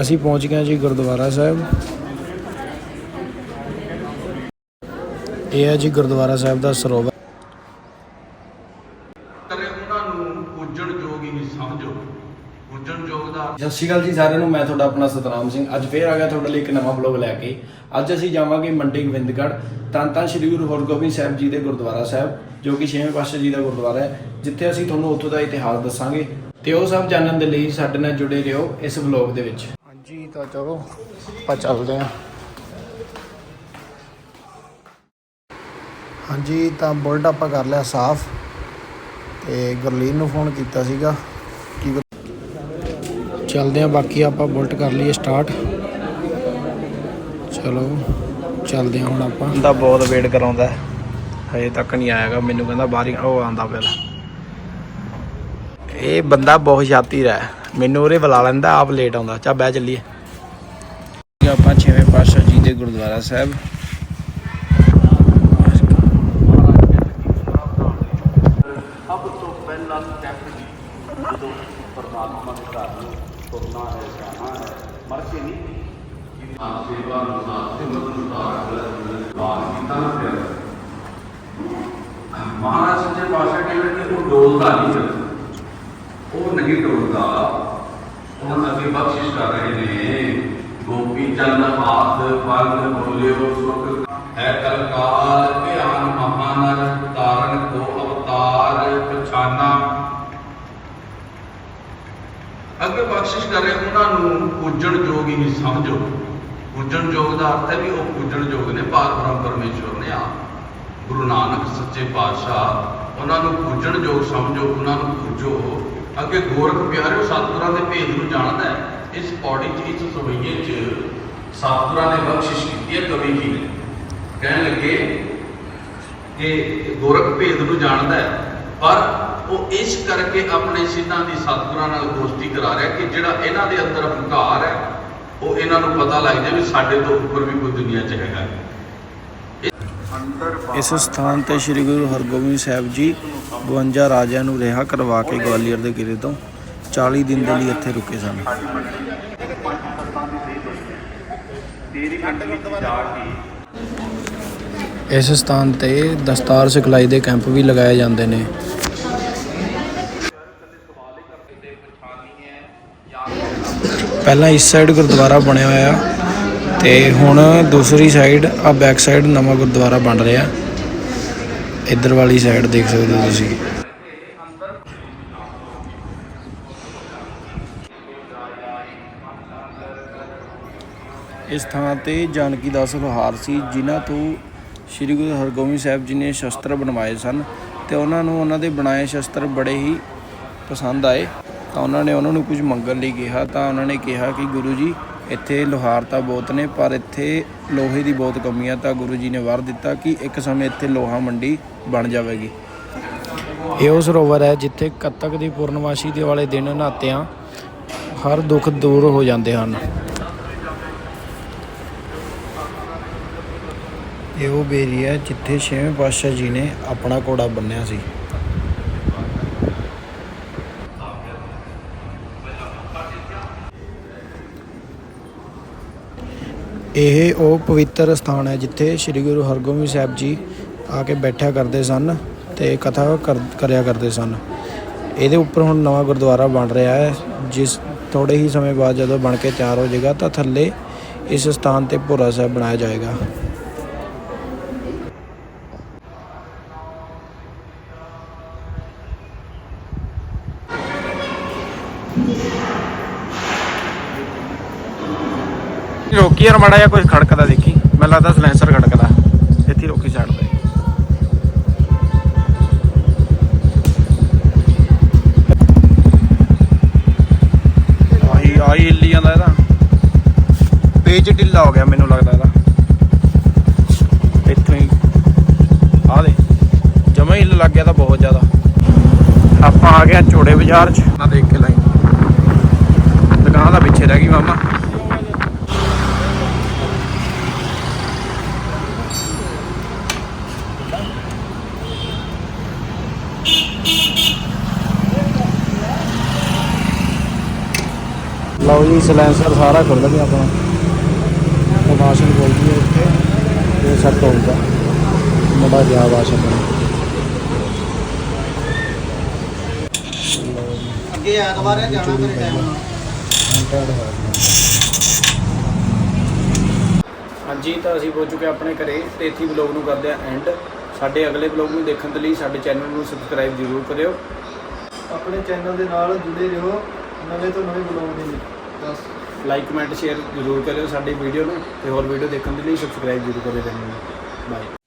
ਅਸੀਂ ਪਹੁੰਚ ਗਏ ਜੀ ਗੁਰਦੁਆਰਾ ਸਾਹਿਬ। ਇਹ ਹੈ ਜੀ ਗੁਰਦੁਆਰਾ ਸਾਹਿਬ ਦਾ ਸਰੋਵਰ। ਕਰੇ ਉਹਨਾਂ ਨੂੰ ਪੂਜਣ ਯੋਗ ਹੀ ਸਮਝੋ ਪੂਜਣ ਯੋਗ ਦਾ ਸਤਿ ਸ਼੍ਰੀ ਅਕਾਲ ਜੀ, ਸਾਰਿਆਂ ਨੂੰ ਮੈਂ ਤੁਹਾਡਾ ਆਪਣਾ ਸਤਨਾਮ ਸਿੰਘ। ਅੱਜ ਫੇਰ ਆ ਗਿਆ ਤੁਹਾਡੇ ਲਈ ਇੱਕ ਨਵਾਂ ਵਲੌਗ ਲੈ ਕੇ। ਅੱਜ ਅਸੀਂ ਜਾਵਾਂਗੇ ਮੰਡੀ ਗੋਬਿੰਦਗੜ੍ਹ। ਤਾਂ ਧੰਨ ਸ਼੍ਰੀ ਗੁਰੂ ਹਰਗੋਬਿੰਦ ਸਾਹਿਬ ਜੀ ਦੇ ਗੁਰਦੁਆਰਾ ਸਾਹਿਬ, ਜੋ ਕਿ ਛੇਵੇਂ ਪਾਤਸ਼ਾਹ ਜੀ ਦਾ ਗੁਰਦੁਆਰਾ ਹੈ, ਜਿੱਥੇ ਅਸੀਂ ਤੁਹਾਨੂੰ ਉੱਥੋਂ ਦਾ ਇਤਿਹਾਸ ਦੱਸਾਂਗੇ। ਤੇ ਉਹ ਸਭ ਜਾਣਨ ਦੇ ਲਈ ਸਾਡੇ ਨਾਲ ਜੁੜੇ ਰਹੋ ਇਸ ਵਲੌਗ ਦੇ ਵਿੱਚ। ਜੀ ਤਾਂ ਚਲੋ, ਆਪਾਂ ਚੱਲਦੇ ਹਾਂ। ਹਾਂਜੀ, ਤਾਂ ਬੁਲਟ ਆਪਾਂ ਕਰ ਲਿਆ ਸਾਫ਼। ਤੇ ਗੁਰਲੀਨ ਨੂੰ ਫੋਨ ਕੀਤਾ ਸੀਗਾ ਕਿ ਚੱਲਦੇ ਆ ਬਾਕੀ ਆਪਾਂ ਬੁਲਟ ਕਰ ਲਈਏ ਸਟਾਰਟ ਚਲੋ, ਚੱਲਦੇ ਆ ਹੁਣ ਆਪਾਂ। ਦਾ ਬਹੁਤ ਵੇਟ ਕਰਾਉਂਦਾ ਹੈ। ਹਜੇ ਤੱਕ ਨਹੀਂ ਆਏਗਾ ਮੈਨੂੰ ਕਹਿੰਦਾ ਬਾਹਰ ਉਹ ਆਂਦਾ ਪਿਆ ਇਹ ਬੰਦਾ ਬਹੁਤ ਸ਼ਾਤੀਰ ਹੈ। ਮੈਨੂੰ ਉਹਰੇ ਬੁਲਾ ਲੈਂਦਾ ਆਪ ਲੇਟ ਆਉਂਦਾ। ਚਾ ਬਹਿ ਚੱਲੀਏ। ਆਪਾਂ ਛੇਵੇਂ ਪਾਤਸ਼ਾਹ ਜੀ ਦੇ ਗੁਰਦੁਆਰਾ ਸਾਹਿਬ। ਸਭ ਤੋਂ ਪਹਿਲਾ ਸਟੈਪ ਜੀ ਜਦੋਂ ਪਰਮਾਤਮਾ ਦੇ ਘਰ ਨੂੰ ਤੁਰਨਾ ਹੈ ਜਾਣਾ ਹੈ ਮਰ ਕੇ ਨਹੀਂ। ਆਪ ਸੇਵਾ ਅਨੁਸਾਰ ਸਿਮਰਨ ਅਨੁਸਾਰ ਬਾਤ ਕੀਤਾ ਨਾ ਫਿਰ ਮਹਾਰਾਜ ਸੱਚੇ ਪਾਤਸ਼ਾਹ ਕਹਿੰਦੇ ਕਿ ਉਹ ਡੋਲਦਾ ਨਹੀਂ ਫਿਰ ਉਹ ਨਹੀਂ ਡੋਲਦਾ ਉਹਨਾਂ ਅੱਗੇ ਬਖਸ਼ਿਸ਼ ਕਰ ਰਹੇ ਨੇ, ਗੋਪੀ ਚੰਦ, ਹਾਥ ਪਗ ਬੋਲਿਓ ਸੁਖ, ਹੈ ਕਲਕਾਲ ਧਿਆਨ ਮਹਾਨਰ ਤਾਰਨ ਕੋ ਅਵਤਾਰ, ਪਛਾਨਾ। ਅੱਗੇ ਬਖਸ਼ਿਸ਼ ਕਰ ਰਹੇ ਉਹਨਾਂ ਨੂੰ ਪੂਜਣ ਯੋਗ ਹੀ ਨਹੀਂ ਸਮਝੋ। ਪੂਜਣ ਯੋਗ ਦਾ ਅਰਥ ਹੈ ਵੀ ਉਹ ਪੂਜਣ ਯੋਗ ਨੇ ਪਾਰ ਬ੍ਰਹਮ ਪਰਮੇਸ਼ਵਰ ਨੇ ਆ। ਗੁਰੂ ਨਾਨਕ ਸੱਚੇ ਪਾਤਸ਼ਾਹ, ਉਹਨਾਂ ਨੂੰ ਪੂਜਣ ਯੋਗ ਸਮਝੋ, ਉਹਨਾਂ ਨੂੰ ਪੂਜੋ। ਅੱਗੇ ਗੋਰਖ ਪਿਆਰਿਓ ਸਤਿਗੁਰਾਂ ਦੇ ਭੇਦ ਨੂੰ ਜਾਣਦਾ ਹੈ। ਇਸ ਪੌੜੀ 'ਚ ਇਸ ਸਵਈਏ 'ਚ ਸਤਿਗੁਰਾਂ ਨੇ ਬਖਸ਼ਿਸ਼ ਕੀਤੀ ਹੈ ਕਵੀ ਜੀ ਨੇ। ਕਹਿਣ ਲੱਗੇ ਕਿ ਗੋਰਖ ਭੇਦ ਨੂੰ ਜਾਣਦਾ ਹੈ ਪਰ ਉਹ ਇਸ ਕਰਕੇ ਆਪਣੇ ਸਿੱਧਾਂ ਦੀ ਸਤਿਗੁਰਾਂ ਨਾਲ ਦੋਸਤੀ ਕਰਾ ਰਿਹਾ ਕਿ ਜਿਹੜਾ ਇਹਨਾਂ ਦੇ ਅੰਦਰ ਹੰਕਾਰ ਹੈ ਉਹ ਇਹਨਾਂ ਨੂੰ ਪਤਾ ਲੱਗ ਜਾਏ ਵੀ ਸਾਡੇ ਤੋਂ ਉੱਪਰ ਵੀ ਕੋਈ ਦੁਨੀਆ 'ਚ ਹੈਗਾ। ਇਸ ਸਥਾਨ ਤੇ ਸ੍ਰੀ ਗੁਰੂ ਹਰਗੋਬਿੰਦ ਸਾਹਿਬ ਜੀ 52 ਰਾਜਿਆਂ ਨੂੰ ਰਿਹਾ ਕਰਵਾ ਕੇ ਗਵਾਲੀਅਰ ਦੇ ਕਿਲੇ ਤੋਂ। 40 ਦਿਨ ਦੇ ਲਈ ਇੱਥੇ ਰੁਕੇ ਸਨ। ਇਸ ਸਥਾਨ ਤੇ ਦਸਤਾਰ ਸਿਖਲਾਈ ਦੇ ਕੈਂਪ ਵੀ ਲਗਾਏ ਜਾਂਦੇ ਨੇ। ਪਹਿਲਾਂ ਇਸ ਸਾਈਡ ਗੁਰਦੁਆਰਾ ਬਣਿਆ ਹੋਇਆ ਤੇ ਹੁਣ ਦੂਸਰੀ ਸਾਈਡ ਆ ਬੈਕ ਸਾਈਡ ਨਵਾਂ ਗੁਰਦੁਆਰਾ ਬਣ ਰਿਹਾ। ਇੱਧਰ ਵਾਲੀ ਸਾਈਡ ਦੇਖ ਸਕਦੇ ਹੋ ਤੁਸੀਂ। ਇਸ ਥਾਂ ਤੇ ਜਾਨਕੀ ਦਾਸ ਲੋਹਾਰ ਸੀ, ਜਿਨ੍ਹਾਂ ਤੋਂ ਸ੍ਰੀ ਗੁਰੂ ਹਰਗੋਬਿੰਦ ਸਾਹਿਬ ਜੀ ਨੇ ਸ਼ਸਤਰ ਬਣਵਾਏ ਸਨ ਤੇ ਉਹਨਾਂ ਨੂੰ ਉਹਨਾਂ ਦੇ ਬਣਾਏ ਸ਼ਸਤਰ ਬੜੇ ਹੀ ਪਸੰਦ ਆਏ। ਤਾਂ ਉਹਨਾਂ ਨੇ ਉਹਨਾਂ ਨੂੰ ਕੁਝ ਮੰਗਣ ਲਈ ਕਿਹਾ, ਤਾਂ ਉਹਨਾਂ ਨੇ ਕਿਹਾ ਕਿ ਗੁਰੂ ਜੀ ਇੱਥੇ ਲੋਹਾਰ ਤਾਂ ਬਹੁਤ ਨੇ, ਪਰ ਇੱਥੇ ਲੋਹੇ ਦੀ ਬਹੁਤ ਕਮੀ ਆ, ਤਾਂ ਗੁਰੂ ਜੀ ਨੇ ਵਰ ਦਿੱਤਾ ਕਿ ਇੱਕ ਸਮੇਂ ਇੱਥੇ ਲੋਹਾ ਮੰਡੀ ਬਣ ਜਾਵੇਗੀ। ਇਹ ਉਹ ਸਰੋਵਰ ਹੈ ਜਿੱਥੇ ਕੱਤਕ ਦੀ ਪੂਰਨਮਾਸ਼ੀ ਦੇ ਵਾਲੇ ਦਿਨ ਨਹਾਤਿਆਂ ਹਰ ਦੁੱਖ ਦੂਰ ਹੋ ਜਾਂਦੇ ਹਨ। ਇਹ ਉਹ ਬੇਰੀ ਹੈ ਜਿੱਥੇ ਛੇਵੇਂ ਪਾਤਸ਼ਾਹ ਜੀ ਨੇ ਆਪਣਾ ਘੋੜਾ ਬੰਨਿਆ ਸੀ। ਇਹ ਉਹ ਪਵਿੱਤਰ ਸਥਾਨ ਹੈ ਜਿੱਥੇ ਸ੍ਰੀ ਗੁਰੂ ਹਰਗੋਬਿੰਦ ਸਾਹਿਬ ਜੀ ਆ ਕੇ ਬੈਠਿਆ ਕਰਦੇ ਸਨ ਤੇ ਕਥਾ ਕਰ- ਕਰਿਆ ਕਰਦੇ ਸਨ। ਇਹਦੇ ਉੱਪਰ ਹੁਣ ਨਵਾਂ ਗੁਰਦੁਆਰਾ ਬਣ ਰਿਹਾ ਹੈ, ਜਿਸ ਥੋੜੇ ਹੀ ਸਮੇਂ ਬਾਅਦ ਜਦੋਂ ਬਣ ਕੇ ਤਿਆਰ ਹੋ ਜਾਏਗਾ ਤਾਂ ਥੱਲੇ ਇਸ ਸਥਾਨ ਤੇ ਭੋਰਾ ਸਾਹਿਬ ਬਣਾਇਆ ਜਾਏਗਾ। ਰੋਕੀ ਯਾਰ, ਮਾੜਾ ਜਿਹਾ ਕੁਝ ਖੜਕਦਾ ਦੇਖੀ। ਮੈਨੂੰ ਲੱਗਦਾ ਸਲੈਂਸਰ ਖੜਕਦਾ। ਇੱਥੇ ਰੋਕੀ ਛੱਡ ਦੇ ਆਹੀ ਆਹੀ ਹਿੱਲੀ ਜਾਂਦਾ ਇਹਦਾ। ਪੇਜ ਢਿੱਲਾ ਹੋ ਗਿਆ ਮੈਨੂੰ ਲੱਗਦਾ ਇਹਦਾ। ਇੱਥੋਂ ਹੀ। ਆ ਦੇ ਜਮਾ ਹੀ ਹਿੱਲ ਲੱਗ ਗਿਆ ਤਾਂ ਬਹੁਤ ਜ਼ਿਆਦਾ। ਆਪਾਂ ਆ ਗਏ ਹਾਂ ਚੋੜੇ ਬਾਜ਼ਾਰ 'ਚ। ਨਾ ਦੇਖ ਕੇ ਲਾਈ ਦੁਕਾਨ ਦਾ ਪਿੱਛੇ ਰਹਿ ਗਈ ਮਾਮਾ। ਲਓ ਜੀ ਸਿਲੈਂਸਰ ਸਾਰਾ ਖੁੱਲ ਗਿਆ ਆਪਣਾ। ਵਾਸ਼ਨ ਗਈ ਹੈ ਇੱਥੇ ਇਹ ਸਭ ਹੋਊਗਾ ਮੁੰਡਾ ਗਿਆ ਵਾਸ਼ਨ ਅੱਗੇ ਐਤਵਾਰ ਹੈ ਜਾਣਾ ਮੇਰੇ ਟਾਈਮ ਨਾਲ। ਹਾਂਜੀ ਤਾਂ ਅਸੀਂ ਪਹੁੰਚ ਚੁੱਕੇ ਆਪਣੇ ਘਰੇ। ਤੇ ਇੱਥੇ ਵਲੌਗ ਨੂੰ ਕਰਦੇ ਆ ਐਂਡ ਸਾਡੇ ਅਗਲੇ ਵਲੌਗ ਨੂੰ ਦੇਖਣ ਦੇ ਲਈ ਸਾਡੇ ਚੈਨਲ ਨੂੰ ਸਬਸਕ੍ਰਾਈਬ ਜ਼ਰੂਰ ਕਰਿਓ। ਆਪਣੇ ਚੈਨਲ ਦੇ ਨਾਲ ਜੁੜੇ ਰਹੋ। ਨਵੇਂ ਤੋਂ ਨਵੇਂ ਬਲੌਗ ਦੇ ਲਈ ਬਸ ਲਾਈਕ ਕਮੈਂਟ ਸ਼ੇਅਰ ਜ਼ਰੂਰ ਕਰਿਓ ਸਾਡੀ ਵੀਡੀਓ ਨੂੰ ਤੇ ਹੋਰ ਵੀਡੀਓ ਦੇਖਣ ਦੇ ਲਈ ਸਬਸਕ੍ਰਾਈਬ ਜ਼ਰੂਰ ਕਰਿਓ ਚੈਨਲ ਨੂੰ। ਬਾਏ